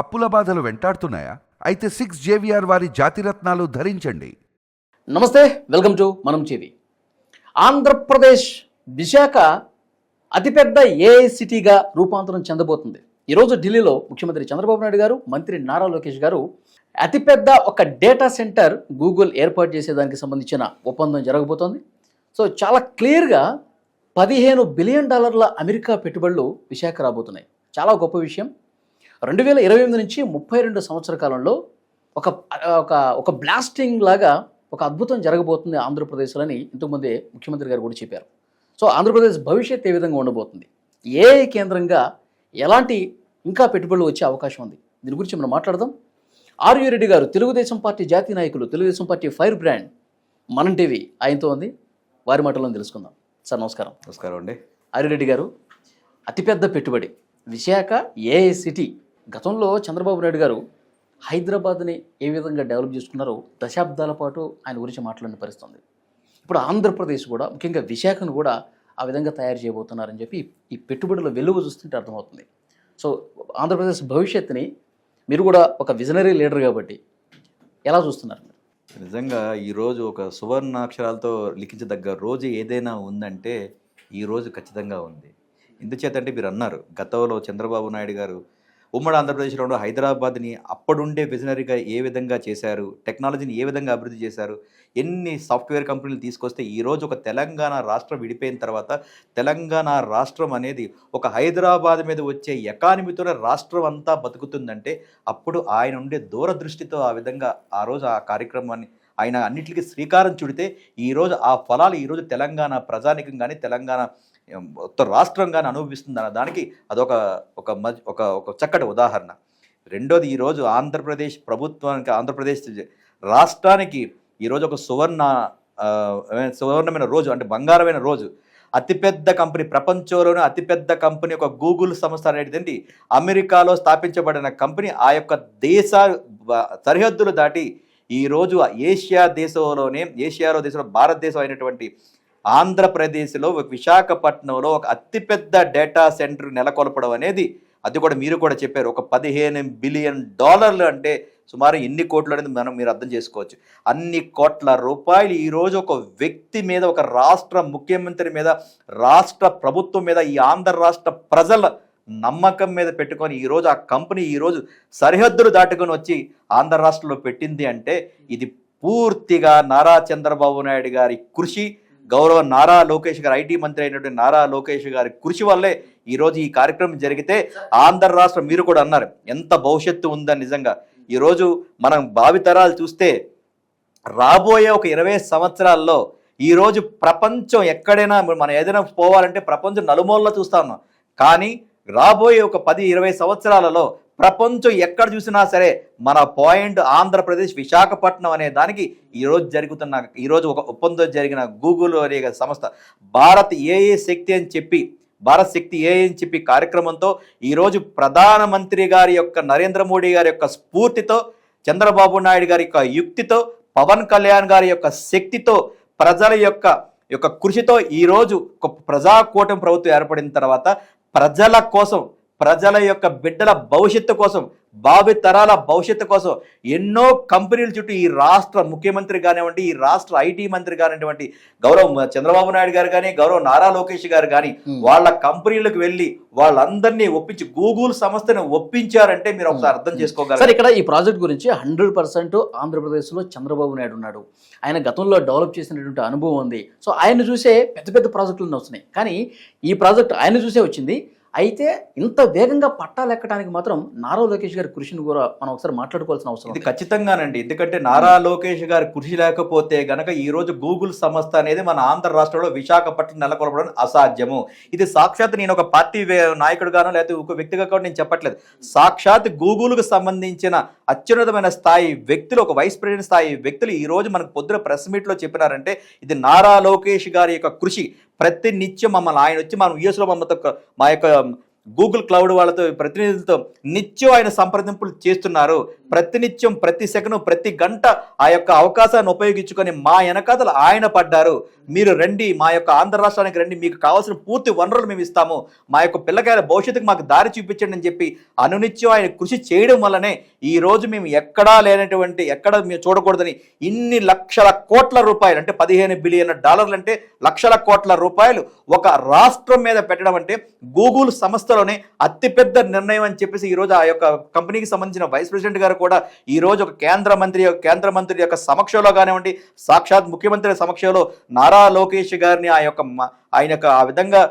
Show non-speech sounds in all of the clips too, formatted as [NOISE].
అప్పుల బాధలు వెంటాడుతున్నాయా? అయితే సిక్స్ జేవిఆర్ వారి జాతిరత్నాలు ధరించండి. నమస్తే వెల్కమ్ టు మనం చేవి ఆంధ్రప్రదేశ్ విశాఖ అతిపెద్ద ఏఐ సిటీగా రూపాంతరం చెందబోతుంది. ఈరోజు ఢిల్లీలో ముఖ్యమంత్రి చంద్రబాబు నాయుడు గారు మంత్రి నారా లోకేష్ గారు అతిపెద్ద ఒక డేటా సెంటర్ గూగుల్ ఏర్పాటు చేసేదానికి సంబంధించిన ఒప్పందం జరగబోతోంది. సో చాలా క్లియర్గా పదిహేను బిలియన్ డాలర్ల అమెరికా పెట్టుబడులు విశాఖ రాబోతున్నాయి. చాలా గొప్ప విషయం. రెండు వేల ఇరవై ఎనిమిది నుంచి ముప్పై రెండు సంవత్సర కాలంలో ఒక ఒక ఒక బ్లాస్టింగ్ లాగా ఒక అద్భుతం జరగబోతుంది ఆంధ్రప్రదేశ్లోని ఇంతకుముందే ముఖ్యమంత్రి గారు కూడా చెప్పారు. సో ఆంధ్రప్రదేశ్ భవిష్యత్ ఏ విధంగా ఉండబోతుంది? ఏ కేంద్రంగా ఎలాంటి ఇంకా పెట్టుబడులు వచ్చే అవకాశం ఉంది? దీని గురించి మనం మాట్లాడదాం. ఆర్యు రెడ్డి గారు తెలుగుదేశం పార్టీ జాతీయ నాయకులు తెలుగుదేశం పార్టీ ఫైర్ బ్రాండ్ మనం టీవీ ఆయనతో ఉంది. వారి మాటల్లో తెలుసుకుందాం. సార్ నమస్కారం. నమస్కారం అండి. ఆర్యరెడ్డి గారు అతిపెద్ద పెట్టుబడి విశాఖ ఏఐ సిటీ గతంలో చంద్రబాబు నాయుడు గారు హైదరాబాద్ని ఏ విధంగా డెవలప్ చేసుకున్నారో దశాబ్దాల పాటు ఆయన గురించి మాట్లాడిన పరిస్థితుంది. ఇప్పుడు ఆంధ్రప్రదేశ్ కూడా ముఖ్యంగా విశాఖను కూడా ఆ విధంగా తయారు చేయబోతున్నారని చెప్పి ఈ పెట్టుబడుల వెలుగు చూస్తుంటే అర్థమవుతుంది. సో ఆంధ్రప్రదేశ్ భవిష్యత్తుని మీరు కూడా ఒక విజనరీ లీడర్ కాబట్టి ఎలా చూస్తున్నారు నిజంగా ఈరోజు ఒక సువర్ణ అక్షరాలతో లిఖించదగ్గ రోజు ఏదైనా ఉందంటే ఈ రోజు ఖచ్చితంగా ఉంది. ఎందుచేతంటే మీరు అన్నారు గతంలో చంద్రబాబు నాయుడు గారు ఉమ్మడి ఆంధ్రప్రదేశ్లో ఉన్న హైదరాబాద్ని అప్పుడుండే విజనరీగా ఏ విధంగా చేశారు టెక్నాలజీని ఏ విధంగా అభివృద్ధి చేశారు ఎన్ని సాఫ్ట్వేర్ కంపెనీలు తీసుకొస్తే ఈరోజు ఒక తెలంగాణ రాష్ట్రం విడిపోయిన తర్వాత తెలంగాణ రాష్ట్రం అనేది ఒక హైదరాబాద్ మీద వచ్చే ఎకానమీతోనే రాష్ట్రం అంతా బతుకుతుందంటే అప్పుడు ఆయన ఉండే దూరదృష్టితో ఆ విధంగా ఆ రోజు ఆ కార్యక్రమాన్ని ఆయన అన్నిటికీ శ్రీకారం చుడితే ఈరోజు ఆ ఫలాలు ఈరోజు తెలంగాణ ప్రజానికం కానీ తెలంగాణ మొత్తం రాష్ట్రంగానే అనుభవిస్తుంది అన్న దానికి అదొక ఒక మజ్ ఒక ఒక చక్కటి ఉదాహరణ. రెండోది ఈరోజు ఆంధ్రప్రదేశ్ ప్రభుత్వానికి ఆంధ్రప్రదేశ్ రాష్ట్రానికి ఈరోజు ఒక సువర్ణ సువర్ణమైన రోజు అంటే బంగారమైన రోజు. అతిపెద్ద కంపెనీ ప్రపంచంలోనే అతిపెద్ద కంపెనీ ఒక గూగుల్ సంస్థ అనేది అమెరికాలో స్థాపించబడిన కంపెనీ ఆ యొక్క దేశ సరిహద్దులు దాటి ఈరోజు ఏషియా దేశంలోనే ఏషియాలో దేశంలో భారతదేశం అయినటువంటి ఆంధ్రప్రదేశ్లో ఒక విశాఖపట్నంలో ఒక అతిపెద్ద డేటా సెంటర్ నెలకొల్పడం అనేది అది కూడా మీరు కూడా చెప్పారు ఒక పదిహేను బిలియన్ డాలర్లు అంటే సుమారు ఎన్ని కోట్లు అనేది మనం మీరు అర్థం చేసుకోవచ్చు. అన్ని కోట్ల రూపాయలు ఈరోజు ఒక వ్యక్తి మీద ఒక రాష్ట్ర ముఖ్యమంత్రి మీద రాష్ట్ర ప్రభుత్వం మీద ఈ ఆంధ్ర రాష్ట్ర ప్రజల నమ్మకం మీద పెట్టుకొని ఈరోజు ఆ కంపెనీ ఈరోజు సరిహద్దులు దాటుకొని వచ్చి ఆంధ్ర రాష్ట్రంలో పెట్టింది అంటే ఇది పూర్తిగా నారా చంద్రబాబు నాయుడు గారి కృషి గౌరవ నారా లోకేష్ గారు ఐటీ మంత్రి అయినటువంటి నారా లోకేష్ గారి కృషి వల్లే ఈరోజు ఈ కార్యక్రమం జరిగితే ఆంధ్ర రాష్ట్రం మీరు కూడా అన్నారు. ఎంత భవిష్యత్తు ఉందని నిజంగా. ఈరోజు మనం భావితరాలు చూస్తే రాబోయే ఒక ఇరవై సంవత్సరాల్లో ఈరోజు ప్రపంచం ఎక్కడైనా మనం ఏదైనా పోవాలంటే ప్రపంచం నలుమూలలో చూస్తా ఉన్నాం. కానీ రాబోయే ఒక పది ఇరవై సంవత్సరాలలో ప్రపంచం ఎక్కడ చూసినా సరే మన పాయింట్ ఆంధ్రప్రదేశ్ విశాఖపట్నం అనే దానికి ఈరోజు జరుగుతున్న ఈరోజు ఒక ఒప్పందం జరిగిన గూగుల్ అనే సంస్థ. భారత్ ఏఏ శక్తి అని చెప్పి భారత్ శక్తి ఏ అని చెప్పి కార్యక్రమంతో ఈరోజు ప్రధానమంత్రి గారి యొక్క నరేంద్ర మోడీ గారి యొక్క స్ఫూర్తితో చంద్రబాబు నాయుడు గారి యొక్క యుక్తితో పవన్ కళ్యాణ్ గారి యొక్క శక్తితో ప్రజల యొక్క యొక్క కృషితో ఈరోజు ఒక ప్రజాకూటమి ప్రభుత్వం ఏర్పడిన తర్వాత ప్రజల కోసం ప్రజల యొక్క బిడ్డల భవిష్యత్తు కోసం భావి తరాల భవిష్యత్తు కోసం ఎన్నో కంపెనీల చుట్టూ ఈ రాష్ట్ర ముఖ్యమంత్రి కానివ్వండి ఈ రాష్ట్ర ఐటీ మంత్రి కానివ్వండి గౌరవ చంద్రబాబు నాయుడు గారు కానీ గౌరవ నారా లోకేష్ గారు కానీ వాళ్ళ కంపెనీలకు వెళ్ళి వాళ్ళందరినీ ఒప్పించి గూగుల్ సంస్థను ఒప్పించారంటే మీరు ఒకసారి అర్థం సార్ చేసుకోగలరు? ఇక్కడ ఈ ప్రాజెక్ట్ గురించి హండ్రెడ్ పర్సెంట్ ఆంధ్రప్రదేశ్లో చంద్రబాబు నాయుడు ఉన్నాడు. ఆయన గతంలో డెవలప్ చేసినటువంటి అనుభవం ఉంది. సో ఆయన చూసే పెద్ద పెద్ద ప్రాజెక్టులు వస్తున్నాయి. కానీ ఈ ప్రాజెక్ట్ ఆయన చూసే వచ్చింది. అయితే ఇంత వేగంగా పట్టాలు ఎక్కడానికి మాత్రం నారా లోకేష్ గారి కృషిని కూడా మనం ఒకసారి మాట్లాడుకోవాల్సిన అవసరం ఇది. ఖచ్చితంగానండి. ఎందుకంటే నారా లోకేష్ గారి కృషి లేకపోతే గనక ఈ రోజు గూగుల్ సంస్థ అనేది మన ఆంధ్ర రాష్ట్రంలో విశాఖపట్నం నెలకొల్పడం అసాధ్యము. ఇది సాక్షాత్ నేను ఒక పార్టీ నాయకుడుగానో లేకపోతే ఒక వ్యక్తిగా కూడా నేను చెప్పట్లేదు. సాక్షాత్ గూగుల్కు సంబంధించిన అత్యున్నతమైన స్థాయి వ్యక్తులు ఒక వైస్ ప్రెసిడెంట్ స్థాయి వ్యక్తులు ఈ రోజు మనకు పొద్దున ప్రెస్ మీట్లో చెప్పినారంటే ఇది నారా లోకేష్ గారి యొక్క కృషి. ప్రతి నిత్యం మమ్మల్ని ఆయన వచ్చి మనం యూఎస్లో మమ్మల్ని మా యొక్క గూగుల్ క్లౌడ్ వాళ్ళతో ప్రతినిధులతో నిత్యం ఆయన సంప్రదింపులు చేస్తున్నారు. ప్రతినిత్యం ప్రతి సెకను ప్రతి గంట ఆ యొక్క అవకాశాన్ని ఉపయోగించుకొని మా వెనకాతలు ఆయన పడ్డారు. మీరు రండి మా యొక్క ఆంధ్ర రాష్ట్రానికి రండి మీకు కావాల్సిన పూర్తి వనరులు మేము ఇస్తాము. మా యొక్క పిల్లకాయల భవిష్యత్తుకు మాకు దారి చూపించండి అని చెప్పి అనునిత్యం ఆయన కృషి చేయడం వల్లనే ఈ రోజు మేము ఎక్కడా లేనటువంటి ఎక్కడ మేము చూడకూడదని ఇన్ని లక్షల కోట్ల రూపాయలు అంటే పదిహేను బిలియన్ డాలర్లు అంటే లక్షల కోట్ల రూపాయలు ఒక రాష్ట్రం మీద పెట్టడం అంటే గూగుల్ సంస్థ సంస్థలోనే అతిపెద్ద నిర్ణయం అని చెప్పేసి ఈ రోజు ఆ యొక్క కంపెనీకి సంబంధించిన వైస్ ప్రెసిడెంట్ గారు కూడా ఈ రోజు ఒక కేంద్ర మంత్రి కేంద్ర మంత్రి యొక్క సమక్షంలో కానివ్వండి సాక్షాత్ ముఖ్యమంత్రి సమక్షంలో నారా లోకేష్ గారిని ఆ యొక్క ఆయన యొక్క ఆ విధంగా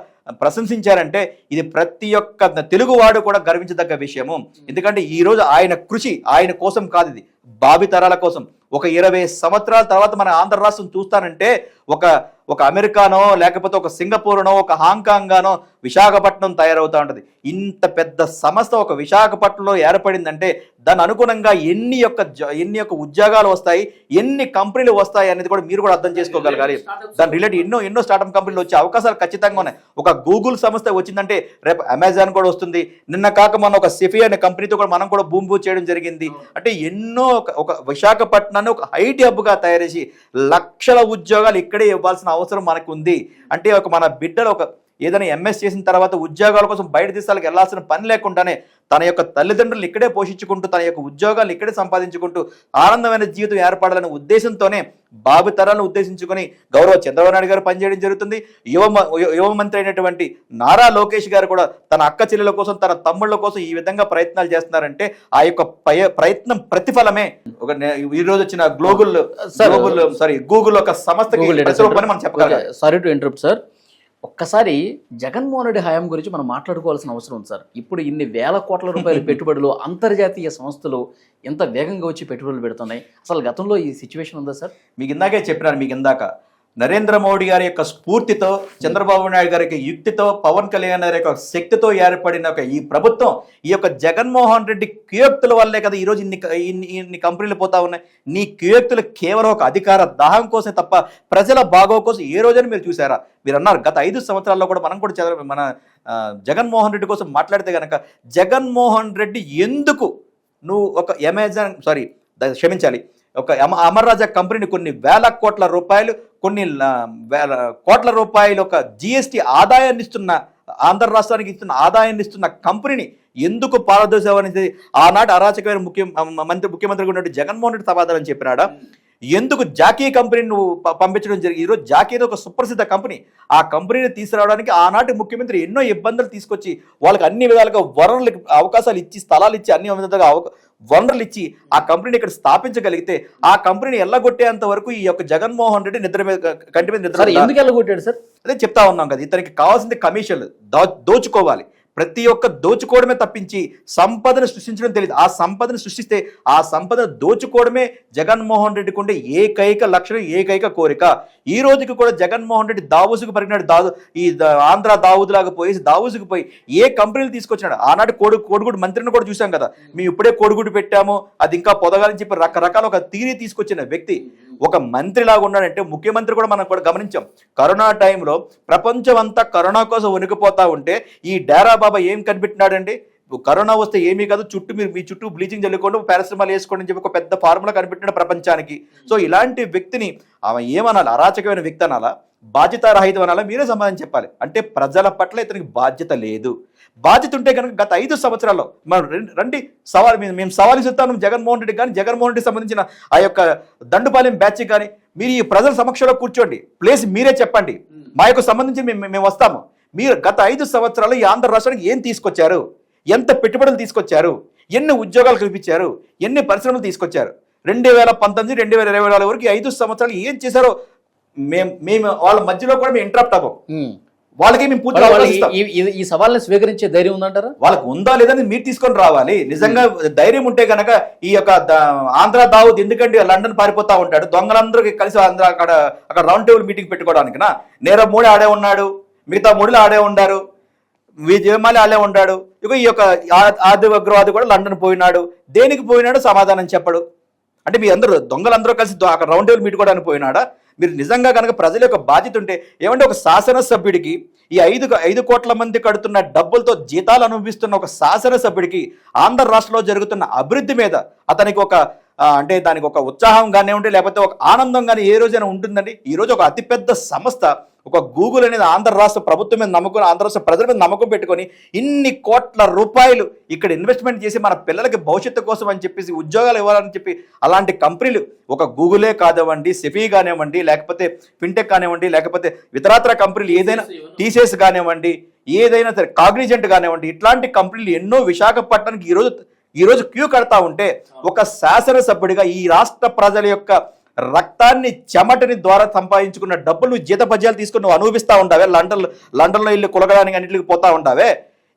ప్రశంసించారంటే ఇది ప్రతి ఒక్క తెలుగువాడు కూడా గర్వించదగ్గ విషయము. ఎందుకంటే ఈ రోజు ఆయన కృషి ఆయన కోసం కాదు ఇది. భావితరాల కోసం. ఒక ఇరవై సంవత్సరాల తర్వాత మన ఆంధ్ర రాష్ట్రం చూస్తానంటే ఒక ఒక అమెరికానో లేకపోతే ఒక సింగపూర్నో ఒక హాంకాంగ్గానో విశాఖపట్నం తయారవుతూ ఉంటుంది. ఇంత పెద్ద సంస్థ ఒక విశాఖపట్నంలో ఏర్పడిందంటే దాని అనుగుణంగా ఎన్ని యొక్క ఎన్ని యొక్క ఉద్యోగాలు వస్తాయి ఎన్ని కంపెనీలు వస్తాయి అనేది కూడా మీరు కూడా అర్థం చేసుకోగలగాలి. దాని రిలేటెడ్ ఎన్నో ఎన్నో స్టార్టప్ కంపెనీలు వచ్చే అవకాశాలు ఖచ్చితంగా ఉన్నాయి. ఒక గూగుల్ సంస్థ వచ్చిందంటే రేపు అమెజాన్ కూడా వస్తుంది. నిన్న కాక మన ఒక సిఫీ అనే కంపెనీతో కూడా మనం కూడా భూమి పూజ చేయడం జరిగింది. అంటే ఎన్నో ఒక- ఒక విశాఖపట్నాన్ని ఒక ఐటీ హబ్గా తయారు చేసి లక్షల ఉద్యోగాలు ఇక్కడే ఇవ్వాల్సిన అవసరం మనకు ఉంది అంటే ఒక మన బిడ్డలు ఒక ఏదైనా ఎంఎస్ చేసిన తర్వాత ఉద్యోగాల కోసం బయట దేశాలకు వెళ్ళాల్సిన పని లేకుండానే తన యొక్క తల్లిదండ్రులు ఇక్కడే పోషించుకుంటూ తన యొక్క ఉద్యోగాలు ఇక్కడే సంపాదించుకుంటూ ఆనందమైన జీవితం ఏర్పడాలనే ఉద్దేశంతోనే బాబు తరాలను ఉద్దేశించుకొని గౌరవ చంద్రబాబు నాయుడు గారు పనిచేయడం జరుగుతుంది. యువ యువ- మంత్రి అయినటువంటి నారా లోకేష్ గారు కూడా తన అక్క చెల్లెల కోసం తన తమ్ముళ్ళ కోసం ఈ విధంగా ప్రయత్నాలు చేస్తున్నారంటే ఆ యొక్క ప్రయత్నం ప్రతిఫలమే. ఒక ఈ రోజు వచ్చిన గ్లోబల్ గ్లోబల్ సారీ గూగుల్ ఒక ప్రతిరూపమని మనం చెప్పగలం. సారీ టు ఇంటరప్ట్ సార్ ఒక్కసారి జగన్మోహన్ రెడ్డి హయాం గురించి మనం మాట్లాడుకోవాల్సిన అవసరం ఉంది సార్. ఇప్పుడు ఇన్ని వేల కోట్ల రూపాయల [LAUGHS] పెట్టుబడులు అంతర్జాతీయ సంస్థలు ఎంత వేగంగా వచ్చి పెట్టుబడులు పెడుతున్నాయి? అసలు గతంలో ఈ సిచ్యువేషన్ ఉందా సార్? మీకు ఇందాకే చెప్పినాను మీకు ఇందాక. నరేంద్ర మోడీ గారి యొక్క స్ఫూర్తితో చంద్రబాబు నాయుడు గారి యొక్క యుక్తితో పవన్ కళ్యాణ్ గారి యొక్క శక్తితో ఏర్పడిన ఒక ఈ ప్రభుత్వం ఈ యొక్క జగన్మోహన్ రెడ్డి కుయోక్తుల వల్లే కదా ఈరోజు ఇన్ని ఇన్ని ఇన్ని కంపెనీలు పోతా ఉన్నాయి. నీ కుయోక్తులు కేవలం ఒక అధికార దాహం కోసమే తప్ప ప్రజల బాగో కోసం ఏ రోజైనా మీరు చూసారా మీరు అన్నారు గత ఐదు సంవత్సరాల్లో కూడా మనం కూడా చదవ మన జగన్మోహన్ రెడ్డి కోసం మాట్లాడితే కనుక జగన్మోహన్ రెడ్డి ఎందుకు నువ్వు ఒక అమెజాన్ సారీ క్షమించాలి ఒక అమ అమర్ రాజా కంపెనీని కొన్ని వేల కోట్ల రూపాయలు కొన్ని వేల కోట్ల రూపాయలు ఒక జిఎస్టి ఆదాయాన్ని ఇస్తున్న ఆంధ్ర రాష్ట్రానికి ఇస్తున్న ఆదాయాన్ని ఇస్తున్న కంపెనీని ఎందుకు పారదోసేవనేది ఆనాటి అరాచకమైన ముఖ్య మ- మంత్రి ముఖ్యమంత్రిగా ఉన్నట్టు జగన్మోహన్ రెడ్డి సమాధానం చెప్పినాడా? ఎందుకు జాకీ కంపెనీని నువ్వు పంపించడం జరిగింది? ఈరోజు జాకీ ఒక సుప్రసిద్ధ కంపెనీ. ఆ కంపెనీని తీసుకురావడానికి ఆనాటి ముఖ్యమంత్రి ఎన్నో ఇబ్బందులు తీసుకొచ్చి వాళ్ళకి అన్ని విధాలుగా వనరులు అవకాశాలు ఇచ్చి స్థలాలు ఇచ్చి అన్ని విధాలుగా వనరులు ఇచ్చి ఆ కంపెనీని ఇక్కడ స్థాపించగలిగితే ఆ కంపెనీని ఎల్లగొట్టేంత వరకు ఈ యొక్క జగన్మోహన్ రెడ్డి నిద్ర మీద కంటి మీద నిద్ర ఎందుకు వెళ్ళగొట్టాడు సార్? అదే చెప్తా ఉన్నాం కదా ఇతనికి కావాల్సింది కమిషన్లు. దోచుకోవాలి. ప్రతి ఒక్క దోచుకోవడమే తప్పించి సంపదను సృష్టించడం తెలియదు. ఆ సంపదను సృష్టిస్తే ఆ సంపదను దోచుకోవడమే జగన్మోహన్ రెడ్డికి ఉండే ఏకైక లక్షణం ఏకైక కోరిక. ఈ రోజుకి కూడా జగన్మోహన్ రెడ్డి దావుసుకు పరిగినాడు దావు ఈ ఆంధ్ర దావుదులాగా పోయి దావుసుకు పోయి ఏ కంపెనీలు తీసుకొచ్చినాడు? ఆనాటి కోడి కోడిగుడు మంత్రిని కూడా చూసాం కదా. మేము ఇప్పుడే కోడిగుడు పెట్టాము. అది ఇంకా పొదగాలని చెప్పి రకరకాల ఒక తీరి తీసుకొచ్చిన వ్యక్తి. ఒక మంత్రిలాగా ఉన్నాడంటే ముఖ్యమంత్రి కూడా మనం కూడా గమనించాం. కరోనా టైంలో ప్రపంచం అంతా కరోనా కోసం వణికిపోతా ఉంటే ఈ డేరా బాబా ఏం కనిపెట్టినాడండి? కరోనా వస్తే ఏమీ కాదు చుట్టూ మీరు మీ చుట్టూ బ్లీచింగ్ చల్లుకోండి పారాసిటమాల్ వేసుకోండి అని చెప్పి ఒక పెద్ద ఫార్ములా కనిపెట్టినాడు ప్రపంచానికి. సో ఇలాంటి వ్యక్తిని ఆమె ఏమనాలి? అరాచకమైన వ్యక్తి అనాలా? బాధ్యత రహితం అనాలా మీరే సమాధానం చెప్పాలి. అంటే ప్రజల పట్ల ఇతనికి బాధ్యత లేదు. బాధ్యత ఉంటే కనుక గత ఐదు సంవత్సరాల్లో మనం రండి సవాల్ మేము మేము సవాల్ ఇస్తాను జగన్మోహన్ రెడ్డి కానీ జగన్మోహన్ రెడ్డి సంబంధించిన ఆ యొక్క దండుపాలెం బ్యాచ్ కానీ మీరు ఈ ప్రజల సమక్షంలో కూర్చోండి. ప్లేస్ మీరే చెప్పండి. మా యొక్క సంబంధించి మేము మేము వస్తాము. మీరు గత ఐదు సంవత్సరాలు ఈ ఆంధ్ర రాష్ట్రానికి ఏం తీసుకొచ్చారు? ఎంత పెట్టుబడులు తీసుకొచ్చారు? ఎన్ని ఉద్యోగాలు కల్పించారు? ఎన్ని పరిశ్రమలు తీసుకొచ్చారు? రెండు వేల పంతొమ్మిది రెండు వేల ఇరవై నాలుగు వరకు ఐదు సంవత్సరాలు ఏం చేశారో మేము మేము వాళ్ళ మధ్యలో కూడా మేము ఇంటరప్ట్ అవ్వం. ఉమ్. వాళ్ళకి మేము పూర్తి. ఈ- సవాల్ని స్వీకరించే ధైర్యం ఉందంటారా? వాళ్ళకు ఉందా లేదని మీరు తీసుకొని రావాలి. నిజంగా ధైర్యం ఉంటే గనక ఈ యొక్క ఆంధ్ర దావుద్ ఎందుకంటే లండన్ పారిపోతా ఉంటాడు. దొంగలందరూ కలిసి ఆంధ్ర అక్కడ అక్కడ రౌండ్ టేబుల్ మీటింగ్ పెట్టుకోవడానికినా నేర మూడే ఆడే ఉన్నాడు మిగతా మూడులు ఆడే ఉండారు విజయమాలి ఆడే ఉన్నాడు ఇక ఈ యొక్క ఆది అగ్రవాది కూడా లండన్ పోయినాడు. దేనికి పోయినాడు సమాధానం చెప్పడు. అంటే మీ అందరూ దొంగలందరూ కలిసి అక్కడ రౌండ్ టేబుల్ మీట్ కూడా పోయినాడా? మీరు నిజంగా కనుక ప్రజల యొక్క బాధ్యత ఉంటే ఏమంటే ఒక శాసనసభ్యుడికి ఈ ఐదు ఐదు కోట్ల మంది కడుతున్న డబ్బులతో జీతాలు అనుభవిస్తున్న ఒక శాసనసభ్యుడికి ఆంధ్ర రాష్ట్రంలో జరుగుతున్న అభివృద్ధి మీద అతనికి ఒక అంటే దానికి ఒక ఉత్సాహం కానివ్వండి లేకపోతే ఒక ఆనందం కానీ ఏ రోజైనా ఉంటుందండి? ఈ రోజు ఒక అతిపెద్ద సంస్థ ఒక గూగుల్ అనేది ఆంధ్ర రాష్ట్ర ప్రభుత్వం మీద నమ్మకం ఆంధ్ర రాష్ట్ర ప్రజల మీద నమ్మకం పెట్టుకొని ఇన్ని కోట్ల రూపాయలు ఇక్కడ ఇన్వెస్ట్మెంట్ చేసి మన పిల్లలకి భవిష్యత్తు కోసం అని చెప్పేసి ఉద్యోగాలు ఇవ్వాలని చెప్పి అలాంటి కంపెనీలు ఒక గూగులే కానివ్వండి సెఫీ కానివ్వండి లేకపోతే ఫిన్టెక్ కానివ్వండి లేకపోతే ఇతరత్ర కంపెనీలు ఏదైనా టీసీఎస్ కానివ్వండి. ఏదైనా సరే కాగ్నిజెంట్ కానివ్వండి ఇట్లాంటి కంపెనీలు ఎన్నో విశాఖపట్నానికి ఈరోజు ఈరోజు క్యూ కడతా ఉంటే ఒక శాసనసభ్యుడిగా ఈ రాష్ట్ర ప్రజల యొక్క రక్తాన్ని చెమటని ద్వారా సంపాదించుకున్న డబ్బులు జీతపద్యాలు తీసుకుని నువ్వు అనుభవిస్తూ ఉండవే. లండన్ లండన్లో ఇల్లు కులగడానికి అన్నింటికి పోతా ఉండవే.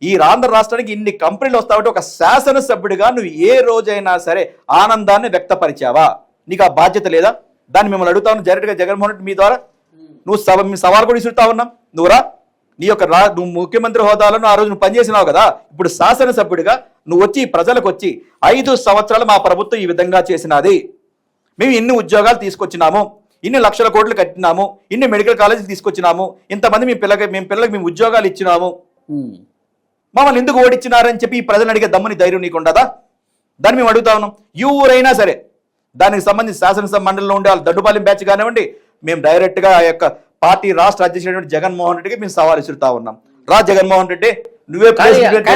ఈ ఆంధ్ర రాష్ట్రానికి ఇన్ని కంపెనీలు వస్తావంటే ఒక శాసనసభ్యుడిగా నువ్వు ఏ రోజైనా సరే ఆనందాన్ని వ్యక్తపరిచావా? నీకు ఆ బాధ్యత లేదా? దాన్ని మిమ్మల్ని అడుగుతాను డైరెక్ట్గా జగన్మోహన్ రెడ్డి మీ ద్వారా. నువ్వు సవ మీ సవాల్ కూడా ఇసురుతా ఉన్నాం. నువ్వురా నీ యొక్క రా నువ్వు ముఖ్యమంత్రి హోదాలను ఆ రోజు నువ్వు పనిచేసినావు కదా. ఇప్పుడు శాసనసభ్యుడిగా నువ్వు వచ్చి ప్రజలకు వచ్చి ఐదు సంవత్సరాలు మా ప్రభుత్వం ఈ విధంగా చేసినది. మేము ఇన్ని ఉద్యోగాలు తీసుకొచ్చినాము ఇన్ని లక్షల కోట్లు కట్టినాము ఇన్ని మెడికల్ కాలేజీలు తీసుకొచ్చినాము ఇంతమంది మీ పిల్లకి మేము పిల్లలకి మేము ఉద్యోగాలు ఇచ్చినాము. మమ్మల్ని ఎందుకు ఓడిచ్చినారని చెప్పి ఈ ప్రజలు అడిగే దమ్ముని ధైర్యం నీకు ఉండదా? దాన్ని మేము అడుగుతా ఉన్నాం. ఎవరైనా సరే దానికి సంబంధించి శాసనసభ మండలిలో ఉండే వాళ్ళు దడ్డుపాలెం బ్యాచ్ కానివ్వండి మేము డైరెక్ట్గా ఆ యొక్క పార్టీ రాష్ట్ర అధ్యక్షుడు జగన్మోహన్ రెడ్డికి మేము సవాల్ ఇసురుతా ఉన్నాం. రా జగన్మోహన్ రెడ్డి నువ్వే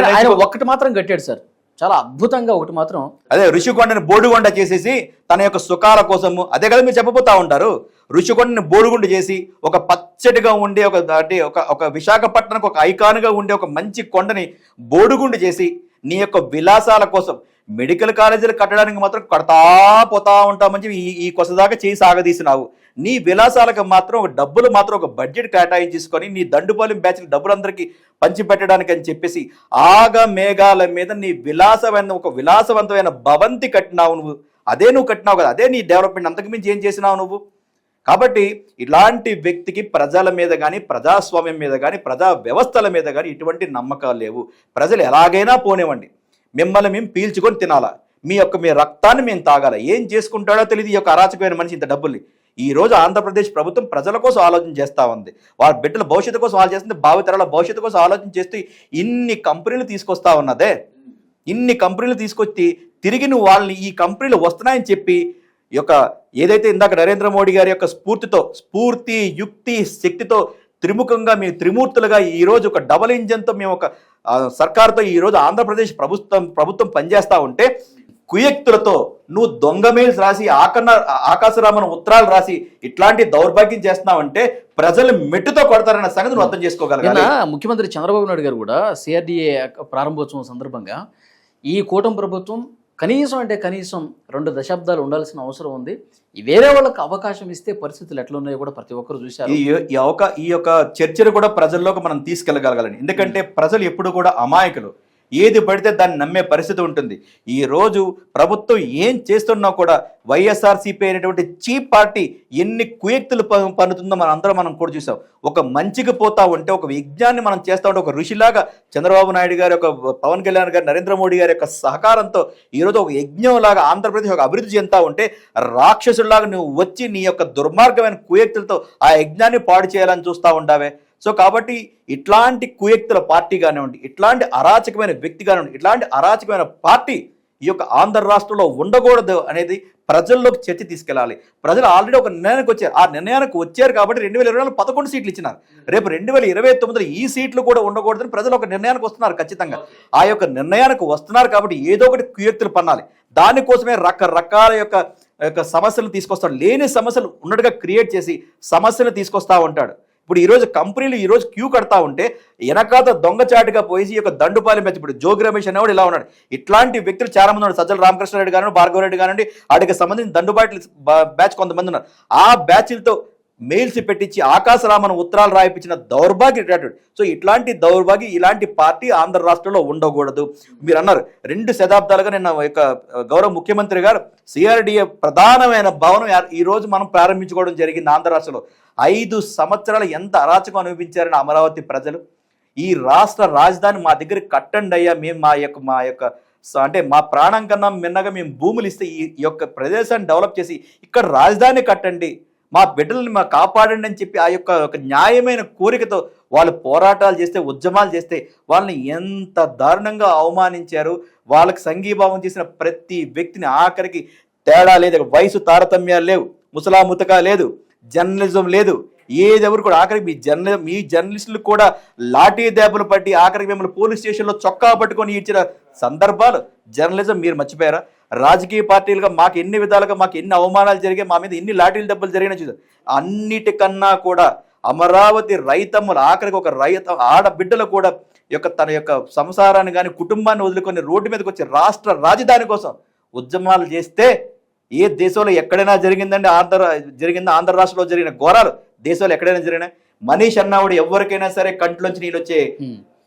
ఆయన ఒక్కటి మాత్రం కట్టాడు సార్. చాలా అద్భుతంగా ఒకటి మాత్రం అదే ఋషికొండని బోడుగొండ చేసేసి తన యొక్క సుఖాల కోసము అదే కదా మీరు చెప్పబోతా ఉంటారు. ఋషికొండని బోడుగుండు చేసి ఒక పచ్చటిగా ఉండే ఒక అంటే ఒక ఒక విశాఖపట్నానికి ఒక ఐకాన్గా ఉండే ఒక మంచి కొండని బోడుగుండు చేసి నీ యొక్క విలాసాల కోసం మెడికల్ కాలేజీలు కట్టడానికి మాత్రం కడతా పోతా ఉంటామని చెప్పి ఈ ఈ కొసదాకా చేయి సాగదీసినావు. నీ విలాసాలకు మాత్రం ఒక డబ్బులు మాత్రం ఒక బడ్జెట్ కేటాయించేసుకొని నీ దండుపాలెం బ్యాచ్ డబ్బులందరికీ పంచిపెట్టడానికి అని చెప్పేసి ఆగ మేఘాల మీద నీ విలాసమైన ఒక విలాసవంతమైన భవంతి కట్టినావు నువ్వు. అదే నువ్వు కట్టినావు కదా అదే నీ డెవలప్మెంట్ అంతకుమించి ఏం చేసినావు నువ్వు? కాబట్టి ఇలాంటి వ్యక్తికి ప్రజల మీద కానీ ప్రజాస్వామ్యం మీద కానీ ప్రజా వ్యవస్థల మీద కానీ ఇటువంటి నమ్మకాలు లేవు. ప్రజలు ఎలాగైనా పోనివ్వండి. మిమ్మల్ని మేము పీల్చుకొని తినాలా? మీ యొక్క మీ రక్తాన్ని మేము తాగాల? ఏం చేసుకుంటాడో తెలియదు ఈ యొక్క అరాచకమైన మనిషి ఇంత డబ్బుల్ని. ఈ రోజు ఆంధ్రప్రదేశ్ ప్రభుత్వం ప్రజల కోసం ఆలోచన చేస్తూ ఉంది. వారి బిడ్డల భవిష్యత్తు కోసం ఆలోచన చేస్తుంది భావితరాల భవిష్యత్తు కోసం ఆలోచన చేస్తూ ఇన్ని కంపెనీలు తీసుకొస్తా ఉన్నదే. ఇన్ని కంపెనీలు తీసుకొచ్చి తిరిగి నువ్వు వాళ్ళని ఈ కంపెనీలు వస్తున్నాయని చెప్పి ఈ యొక్క ఏదైతే ఇందాక నరేంద్ర మోడీ గారి యొక్క స్ఫూర్తితో స్ఫూర్తి యుక్తి శక్తితో త్రిముఖంగా మేము త్రిమూర్తులుగా ఈ రోజు ఒక డబల్ ఇంజన్తో మేము ఒక సర్కార్తో ఈరోజు ఆంధ్రప్రదేశ్ ప్రభుత్వం ప్రభుత్వం పనిచేస్తూ ఉంటే కుయక్తులతో నువ్వు దొంగ మెయిల్స్ రాసి ఆకన్న ఆకాశరామన ఉత్తరాలు రాసి ఇట్లాంటి దౌర్భాగ్యం చేస్తున్నావంటే ప్రజలు మెట్టుతో కొడతారన్న సంగతి నువ్వు అర్థం చేసుకోగలగాలి. ముఖ్యమంత్రి చంద్రబాబు నాయుడు గారు కూడా సిఆర్డీఏ ప్రారంభోత్సవం సందర్భంగా ఈ కూటమి ప్రభుత్వం కనీసం అంటే కనీసం రెండు దశాబ్దాలు ఉండాల్సిన అవసరం ఉంది. వేరే వాళ్ళకి అవకాశం ఇస్తే పరిస్థితులు ఎట్లా ఉన్నాయో కూడా ప్రతి ఒక్కరు చూశారు. ఈ అవక ఈ యొక్క చర్చను కూడా ప్రజల్లోకి మనం తీసుకెళ్ళగలగాలని. ఎందుకంటే ప్రజలు ఎప్పుడు కూడా అమాయకులు. ఏది పడితే దాన్ని నమ్మే పరిస్థితి ఉంటుంది. ఈ రోజు ప్రభుత్వం ఏం చేస్తున్నా కూడా వైఎస్ఆర్సీపీ అనేటువంటి చీప్ పార్టీ ఎన్ని కుయక్తులు ప- పన్నుతుందో మనం అందరం మనం కూడా చూసాం. ఒక మంచికి పోతా ఉంటే ఒక యజ్ఞాన్ని మనం చేస్తా ఉంటే ఒక ఋషిలాగా చంద్రబాబు నాయుడు గారి యొక్క పవన్ కళ్యాణ్ గారు నరేంద్ర మోడీ గారి యొక్క సహకారంతో ఈరోజు ఒక యజ్ఞం లాగా ఆంధ్రప్రదేశ్ ఒక అభివృద్ధి చెందుతా ఉంటే రాక్షసులాగా నువ్వు వచ్చి నీ యొక్క దుర్మార్గమైన కుయక్తులతో ఆ యజ్ఞాన్ని పాడు చేయాలని చూస్తూ ఉంటావే సో కాబట్టి ఇట్లాంటి కుయక్తుల పార్టీ కానివ్వండి ఇట్లాంటి అరాచకమైన వ్యక్తి కానివ్వండి ఇట్లాంటి అరాచకమైన పార్టీ ఈ యొక్క ఆంధ్ర రాష్ట్రంలో ఉండకూడదు అనేది ప్రజల్లోకి చర్చ తీసుకెళ్ళాలి. ప్రజలు ఆల్రెడీ ఒక నిర్ణయానికి వచ్చారు. ఆ నిర్ణయానికి వచ్చారు కాబట్టి రెండు వేల ఇరవై నాలుగు పదకొండు సీట్లు ఇచ్చినారు. రేపు రెండు వేల ఇరవై తొమ్మిదిలో ఈ సీట్లు కూడా ఉండకూడదని ప్రజలు ఒక నిర్ణయానికి వస్తున్నారు ఖచ్చితంగా. ఆ యొక్క నిర్ణయానికి వస్తున్నారు కాబట్టి ఏదో ఒకటి కుయక్తులు పన్నాలి. దానికోసమే రకరకాల యొక్క యొక్క సమస్యలు తీసుకొస్తాడు. లేని సమస్యలు ఉన్నట్టుగా క్రియేట్ చేసి సమస్యలు తీసుకొస్తా ఉంటాడు. ఇప్పుడు ఈరోజు కంపెనీలు ఈరోజు క్యూ కడతా ఉంటే వెనకాత దొంగచాటుగా పోయి ఈ యొక్క దండుపాలెం బ్యాచ్ ఇప్పుడు జోగి రమేష్ అనేవాడు ఇలా ఉన్నాడు. ఇట్లాంటి వ్యక్తులు చాలా మంది ఉన్నారు. సజ్జల రామకృష్ణారెడ్డి గారు భార్గవ రెడ్డి కానివ్వండి వాటికి సంబంధించిన దండుబాటి బ్యాచ్ కొంతమంది ఉన్నారు. ఆ బ్యాచ్లతో మెయిల్స్ పెట్టించి ఆకాశరామన్ ఉత్తరాలు రాయిపించిన దౌర్భాగ్య ఇట్లాంటి సో ఇట్లాంటి దౌర్భాగ్య ఇలాంటి పార్టీ ఆంధ్ర రాష్ట్రంలో ఉండకూడదు. మీరు అన్నారు రెండు శతాబ్దాలుగా నిన్న యొక్క గౌరవ ముఖ్యమంత్రి గారు సిఆర్డిఏ ప్రధానమైన భవనం ఈ రోజు మనం ప్రారంభించుకోవడం జరిగింది ఆంధ్ర రాష్ట్రంలో. ఐదు సంవత్సరాలు ఎంత అరాచకం అనుభవించారని అమరావతి ప్రజలు? ఈ రాష్ట్ర రాజధాని మా దగ్గర కట్టండి అయ్యా మేము మా యొక్క మా యొక్క అంటే మా ప్రాణం కన్నా మిన్నగా మేము భూములు ఇస్తే ఈ యొక్క ప్రదేశాన్ని డెవలప్ చేసి ఇక్కడ రాజధాని కట్టండి. మా బిడ్డల్ని మా కాపాడండి అని చెప్పి ఆ యొక్క ఒక న్యాయమైన కోరికతో వాళ్ళు పోరాటాలు చేస్తే ఉద్యమాలు చేస్తే వాళ్ళని ఎంత దారుణంగా అవమానించారు. వాళ్ళకి సంఘీభావం చేసిన ప్రతి వ్యక్తిని ఆఖరికి తేడా లేదు. వయసు తారతమ్యాలు లేవు. ముసలాముతక లేదు. జర్నలిజం లేదు. ఏదెవరు కూడా ఆఖరికి మీ జర్న మీ జర్నలిస్టులు కూడా లాఠీ దెబ్బలు పట్టి ఆఖరికి మిమ్మల్ని పోలీస్ స్టేషన్లో చొక్కా పట్టుకొని ఇచ్చిన సందర్భాలు. జర్నలిజం మీరు మర్చిపోయారా? రాజకీయ పార్టీలుగా మాకు ఎన్ని విధాలుగా మాకు ఎన్ని అవమానాలు జరిగాయి మా మీద ఎన్ని లాఠీల దెబ్బలు జరిగినా చూసారు అన్నిటికన్నా కూడా అమరావతి రైతమ్మలు ఆఖరికి ఒక రైత ఆడబిడ్డలు కూడా యొక్క తన యొక్క సంసారాన్ని కానీ కుటుంబాన్ని వదులుకొని రోడ్డు మీదకి వచ్చి రాష్ట్ర రాజధాని కోసం ఉద్యమాలు చేస్తే ఏ దేశంలో ఎక్కడైనా జరిగిందండి ఆంధ్ర జరిగిందా ఆంధ్ర రాష్ట్రంలో జరిగిన ఘోరాలు దేశంలో ఎక్కడైనా జరిగినా మనీష్ అన్నావుడు ఎవరికైనా సరే కంట్లోంచి నీళ్ళు వచ్చే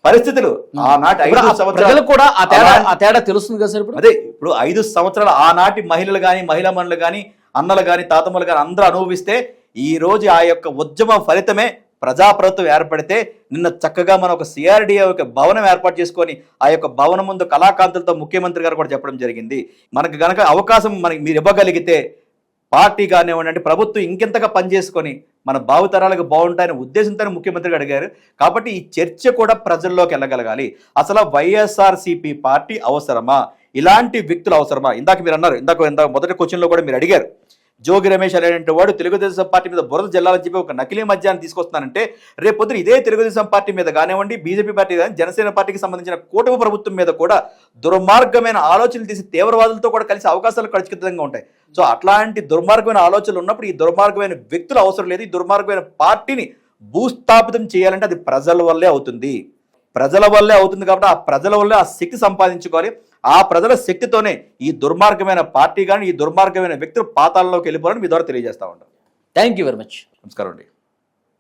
పరిస్థితులు ఆనాటి ఐదు సంవత్సరాలు కూడా ఆ తేడా ఆ తేడా తెలుస్తుంది కదా సార్ అదే ఇప్పుడు ఐదు సంవత్సరాలు ఆనాటి మహిళలు కానీ మహిళా మనులు కానీ అన్నలు కానీ తాతమ్మలు కానీ అందరూ అనుభవిస్తే ఈ రోజు ఆ యొక్క ఉద్యమం ఫలితమే ప్రజాప్రభుత్వం ఏర్పడితే నిన్న చక్కగా మనం ఒక సిఆర్డిఏ ఒక భవనం ఏర్పాటు చేసుకొని ఆ యొక్క భవనం ముందు కళాకాంతులతో ముఖ్యమంత్రి గారు కూడా చెప్పడం జరిగింది. మనకు గనక అవకాశం మనకి మీరు ఇవ్వగలిగితే పార్టీ కానివ్వండి అంటే ప్రభుత్వం ఇంకెంతగా పనిచేసుకొని మన భావితరాలకు బాగుంటాయనే ఉద్దేశంతో ముఖ్యమంత్రి అడిగారు. కాబట్టి ఈ చర్చ కూడా ప్రజల్లోకి వెళ్ళగలగాలి. అసలు వైఎస్ఆర్సీపీ పార్టీ అవసరమా? ఇలాంటి వ్యక్తులు అవసరమా? ఇందాక మీరు అన్నారు ఇందాక ఇందాక మొదటి క్వశ్చన్లో కూడా మీరు అడిగారు. జోగి రమేష్ అనేటువంటి వాడు తెలుగుదేశం పార్టీ మీద బురద జల్లాలని చెప్పి ఒక నకిలీ మద్యాన్ని తీసుకొస్తానంటే రేపు పొద్దున ఇదే తెలుగుదేశం పార్టీ మీద కానివ్వండి బీజేపీ పార్టీ కానీ జనసేన పార్టీకి సంబంధించిన కూటమి ప్రభుత్వం మీద కూడా దుర్మార్గమైన ఆలోచనలు తీసి తీవ్రవాదులతో కూడా కలిసి అవకాశాలు ఖచ్చితంగా ఉంటాయి. సో అట్లాంటి దుర్మార్గమైన ఆలోచనలు ఉన్నప్పుడు ఈ దుర్మార్గమైన వ్యక్తులు అవసరం లేదు. ఈ దుర్మార్గమైన పార్టీని భూస్థాపితం చేయాలంటే అది ప్రజల వల్లే అవుతుంది. ప్రజల వల్లే అవుతుంది కాబట్టి ఆ ప్రజల వల్లే ఆ శక్తి సంపాదించుకోవాలి. ఆ ప్రజల శక్తితోనే ఈ దుర్మార్గమైన పార్టీ కానీ ఈ దుర్మార్గమైన వ్యక్తులు పాతాళంలోకి వెళ్ళిపోవాలని మీ ద్వారా తెలియజేస్తా ఉంటాం థ్యాంక్ యూ వెరీ మచ్ నమస్కారం అండి.